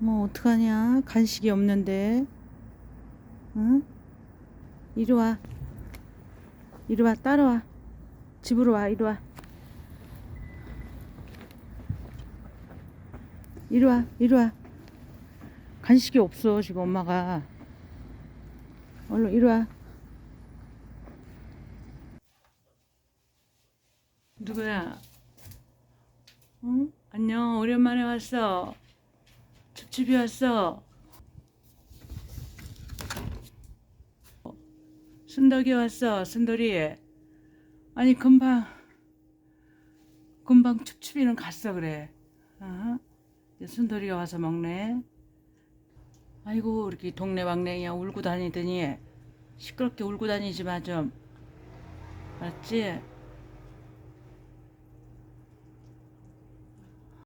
뭐 어떡하냐? 간식이 없는데. 응? 이리 와. 이리 와, 따라와. 집으로 와, 이리 와. 이리 와, 이리 와. 간식이 없어, 지금 엄마가. 얼른 이리 와. 누구야? 응? 안녕, 오랜만에 왔어. 춥춥이 왔어. 순덕이 왔어, 순돌이. 아니, 금방, 금방 춥춥이는 갔어, 그래. 어? 순돌이가 와서 먹네. 아이고, 이렇게 동네 왕래야 울고 다니더니 시끄럽게 울고 다니지 마, 좀. 알았지?